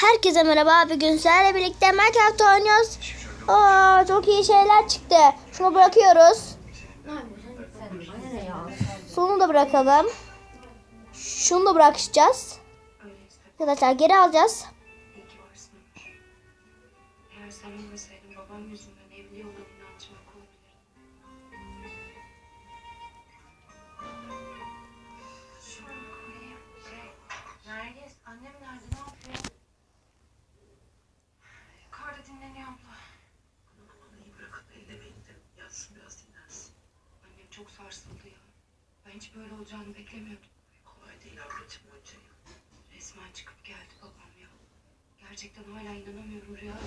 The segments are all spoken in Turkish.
Herkese merhaba. Bugün sizlerle birlikte Minecraft oynuyoruz. Aa, çok iyi şeyler çıktı. Şunu bırakıyoruz. Şunu da bırakalım. Şunu da bırakacağız. Arkadaşlar geri alacağız. Hiç böyle olacağını beklemiyordum. Kolay değil ablacığım onca yıl. Resmen çıkıp geldi babam ya. Gerçekten hala inanamıyorum Rüya.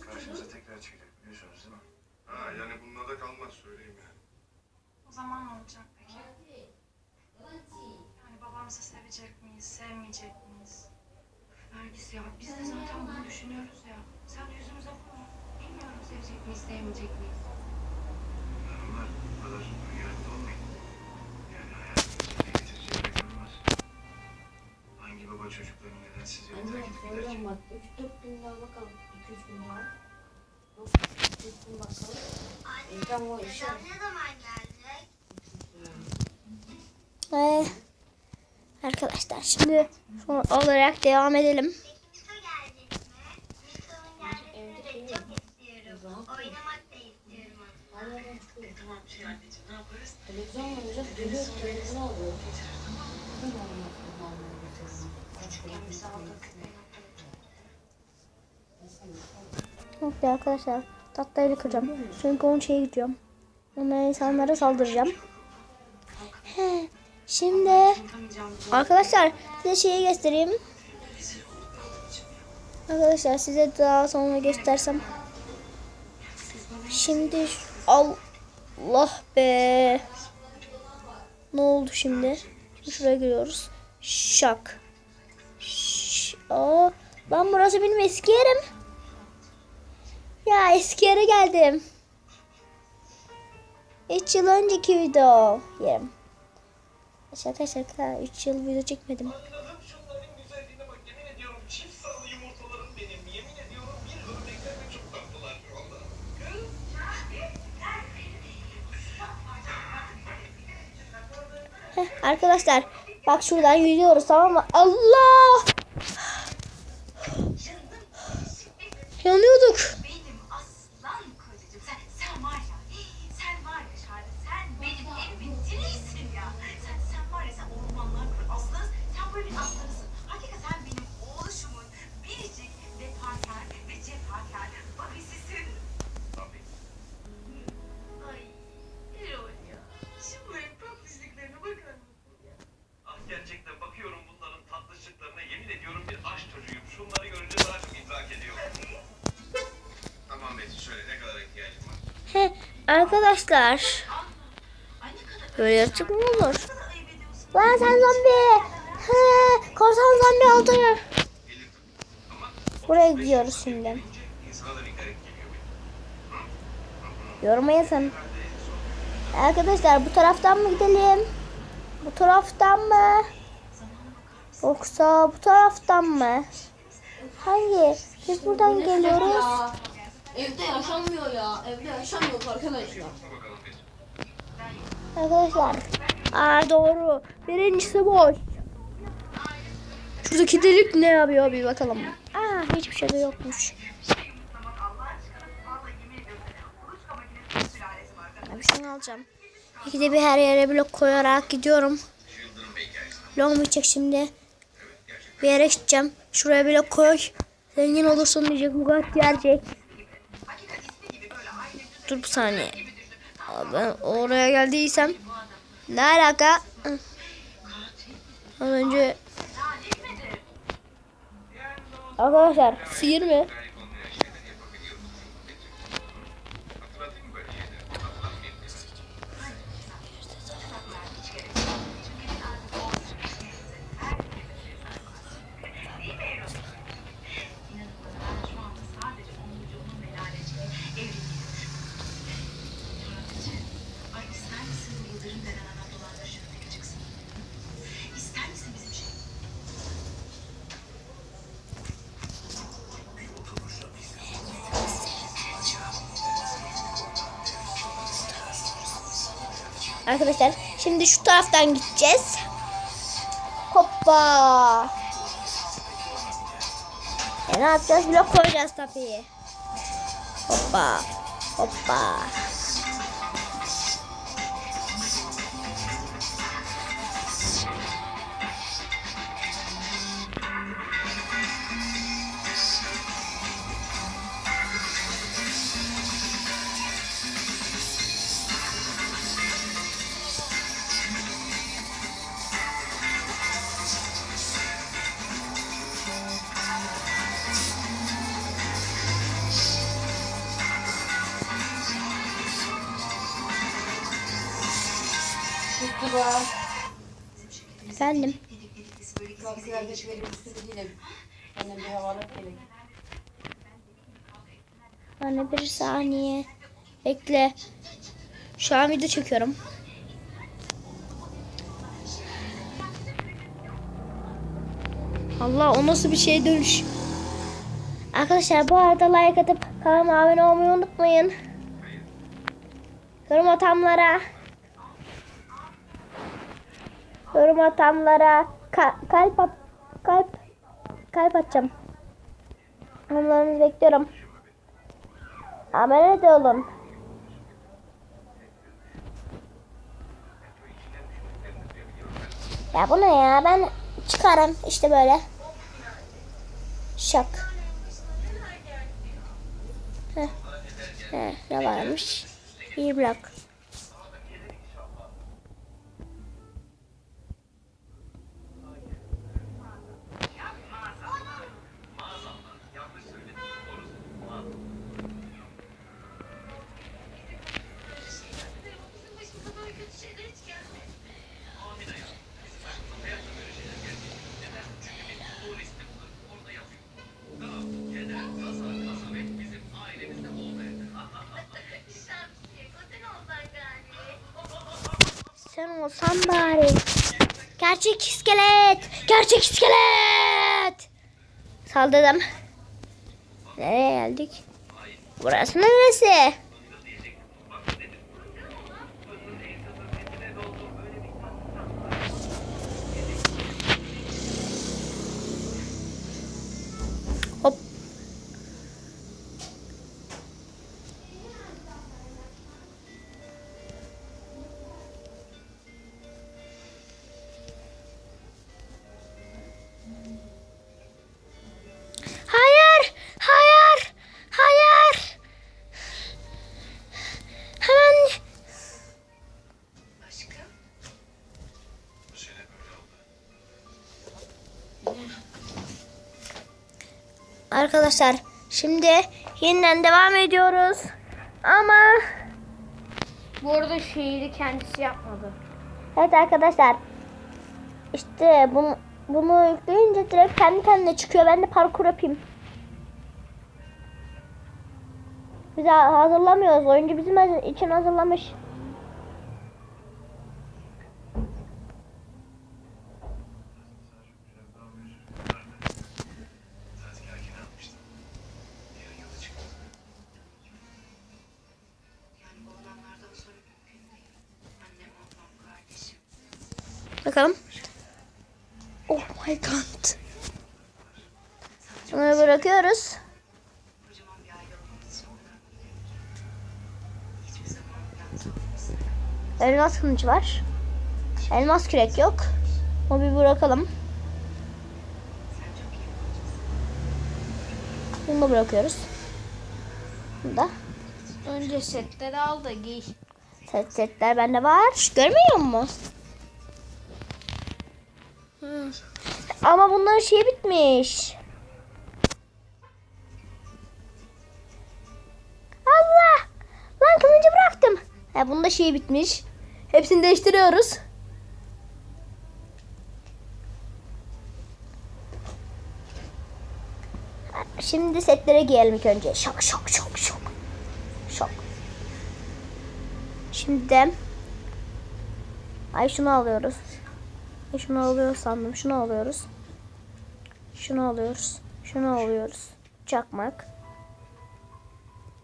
Karşımıza tekrar çıkacak biliyorsunuz değil mi? Ha yani bununla da kalmaz söyleyeyim yani. O zaman ne olacak peki? Yani babamızı sevecek miyiz, sevmeyecek miyiz? Nergis ya biz de zaten bunu düşünüyoruz ya. Sen de yüzümüze vurma. Bilmiyorum sevecek miyiz, sevmeyecek miyiz? Onlar bu kadar Hangi baba çocuklarını neden sizi Anne terk söylüyorum gidecek? bak 3-4 gün daha bakalım. 2-3 gün daha. Yok 3 gün bakalım. İlkan o işe. Ee, arkadaşlar şimdi son olarak devam edelim. Televizyon oynayacak geliyor televizyon. Küçükken bize aldığı köpeğin Yok arkadaşlar tahtayı kıracağım. Çünkü onun şeye gidiyorum. Ona insanlara saldıracağım. He, şimdi arkadaşlar size şeyi göstereyim. Arkadaşlar size daha sonra göstersem. Şimdi Allah be. Ne oldu? Şimdi şuraya giriyoruz. Şak. Aa, lan burası benim eski yerim. Ya eski yere geldim. 3 yıl önceki video yerim. Şaka şaka 3 yıl video çekmedim. Heh, arkadaşlar bak şuradan yürüyoruz tamam mı? Allah! Arkadaşlar böyle yaratık mı olur? Lan sen zombi. He, korsan zombi oldu. Buraya gidiyoruz şimdi. Yoruma yazın. Arkadaşlar bu taraftan mı gidelim? Bu taraftan mı? Yoksa bu taraftan mı? Hangi? Biz buradan geliyoruz. Evde yaşanmıyor ya. Evde yaşamıyor arkadaşlar. Arkadaşlar. Aa doğru. Birincisi boş. Şuradaki delik ne yapıyor bir bakalım. Aa hiçbir şey de yokmuş. Ben şunu alacağım. İki de bir her yere blok koyarak gidiyorum. Mu çek şimdi? Bir yere gideceğim. Şuraya blok koy. Zengin olursun diyecek. Mugat gelecek. Dur bir saniye. Aa, Ben oraya geldiysem ne alaka? Az önce Arkadaşlar sihir mi? Arkadaşlar şimdi şu taraftan gideceğiz. Hoppa. E ne yapacağız? Blok koyacağız tabii. Hoppa. Hoppa. Mustafa. Efendim. Annem bir. Anne bir saniye. Bekle. Şu an video çekiyorum. Allah o nasıl bir şey dönüş. Arkadaşlar bu arada like atıp kanalıma abone olmayı unutmayın. Yorum atanlara yorum atanlara ka- kalp at- kalp kalp atacağım. Onlarınızı bekliyorum. Abone de olun. Ya bu ne ya? Ben çıkarım işte böyle. Şak. Heh. Heh, ne varmış? Bir blok. Sen olsan bari. Gerçek iskelet. Gerçek iskelet. Saldırdım. Nereye geldik? Burası neresi? Arkadaşlar şimdi yeniden devam ediyoruz. Ama Bu arada şehri kendisi yapmadı. evet arkadaşlar işte bunu bunu yükleyince direkt kendi kendine çıkıyor. Ben de parkur yapayım. Biz ha- hazırlamıyoruz. Oyuncu bizim için hazırlamış. Bakalım. Oh my god. Bunları bırakıyoruz. Elmas kılıcı var. Elmas kürek yok. O bir bırakalım. Bunu da bırakıyoruz. Bunu da. Önce setleri al da giy. Set setler bende var. Görmüyor musun? Ama bunların şeyi bitmiş. Allah! Lan kılıcı bıraktım. Ha, bunda şeyi bitmiş. Hepsini değiştiriyoruz. Şimdi setlere giyelim ilk önce. Şok şok şok şok. Şok. Şimdi Ay şunu alıyoruz. Şunu alıyor sandım. Şunu alıyoruz. Şunu alıyoruz. Şunu alıyoruz. Çakmak.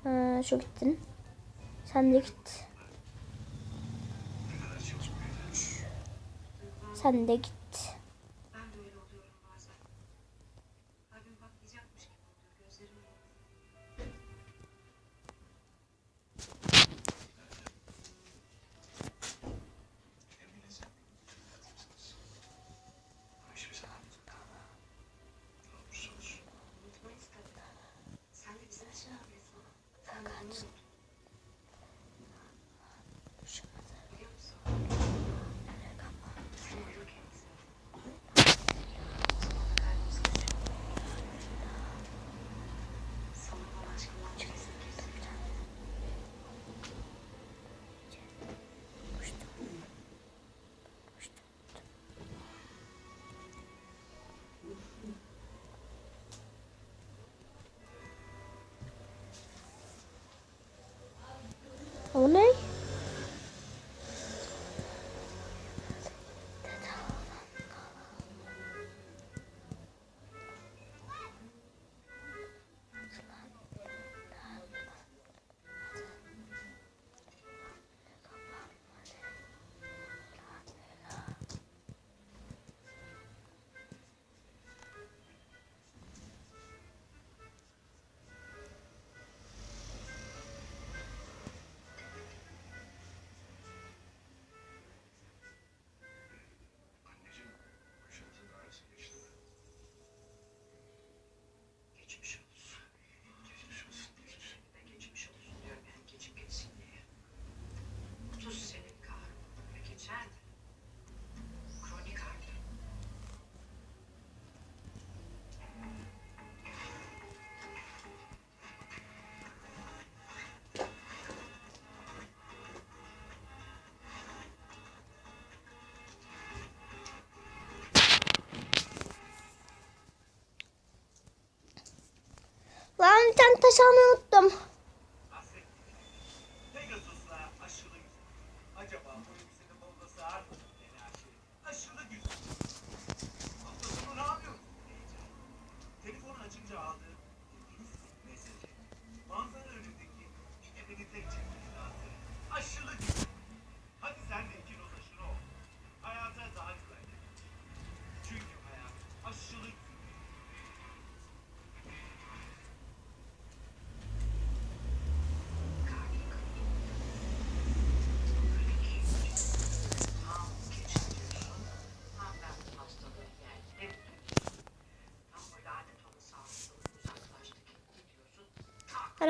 Ee, şu gittin. Sen de git. Sen de git. O taş almayı unuttum.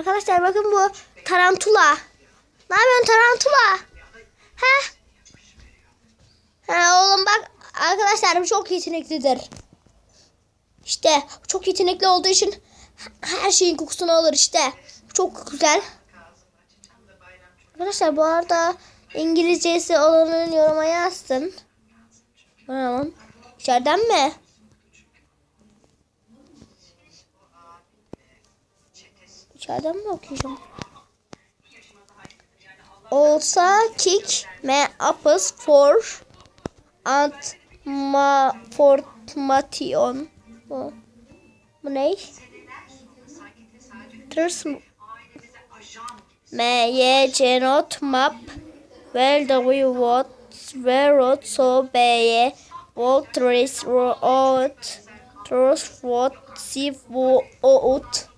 Arkadaşlar bakın bu tarantula. Ne yapıyorsun tarantula? He? He oğlum bak arkadaşlar bu çok yeteneklidir. İşte çok yetenekli olduğu için her şeyin kokusunu alır işte. Çok güzel. Arkadaşlar bu arada İngilizcesi olanın yoruma yazsın. Tamam. İçeriden mi? İçeriden mi okuyacağım? Olsa kick me uppers for and ma formation. Bu, bu ne? Tırs gibi. me ye cenot map well we what where so be what trace out trace what si bu out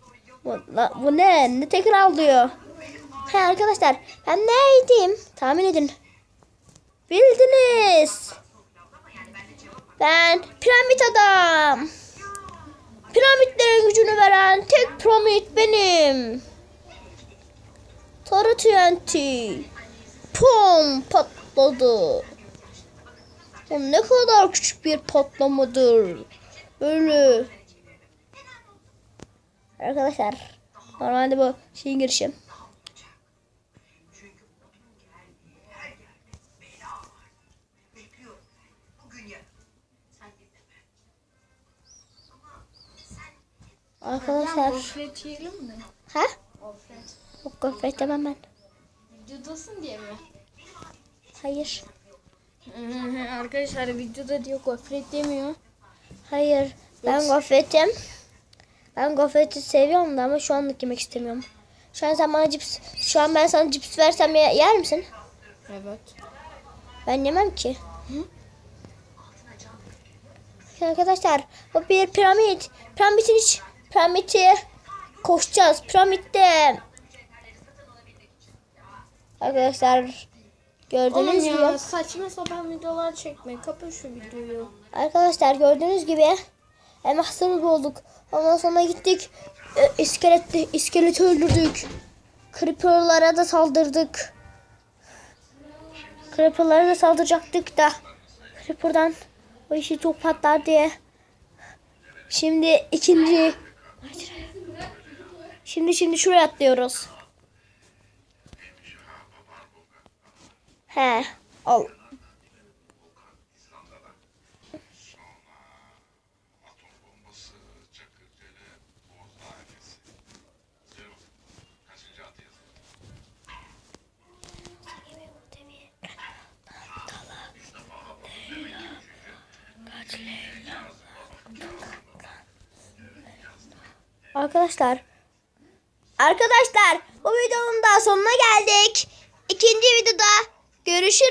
la- bu ne? Ne tekrar diyor? He arkadaşlar ben neydim? Tahmin edin. Bildiniz. Ben piramit adam. Piramitlerin gücünü veren tek piramit benim. Sarı TNT. Pum patladı. Bu ne kadar küçük bir patlamadır. Böyle. Arkadaşlar. Normalde bu şeyin girişi. Arkadaşlar. Gofret yiyelim mi? Ha? Gofret. Yok gofret demem ben. Videodasın diye mi? Hayır. Arkadaşlar videoda diyor gofret demiyor. Hayır. Ben gofretim. Ben gofreti seviyorum da ama şu anlık yemek istemiyorum. Şu an sen bana cips, şu an ben sana cips versem ye- yer misin? Evet. Ben yemem ki. Arkadaşlar bu bir piramit. Piramitin iç piramiti koşacağız. Piramitte. Arkadaşlar gördüğünüz Oğlum gibi ya saçma sapan videolar çekme. Kapı şu videoyu. arkadaşlar gördüğünüz gibi elmasları bulduk. Ondan sonra gittik e, iskelet iskeleti öldürdük. Creeper'lara da saldırdık. Creeper'lara da saldıracaktık da Creeper'dan o işi çok patlar diye. Şimdi ikinci Şimdi şimdi şuraya atlıyoruz. He. Al. Arkadaşlar. Arkadaşlar bu videonun da sonuna geldik. İkinci videoda görüşürüz.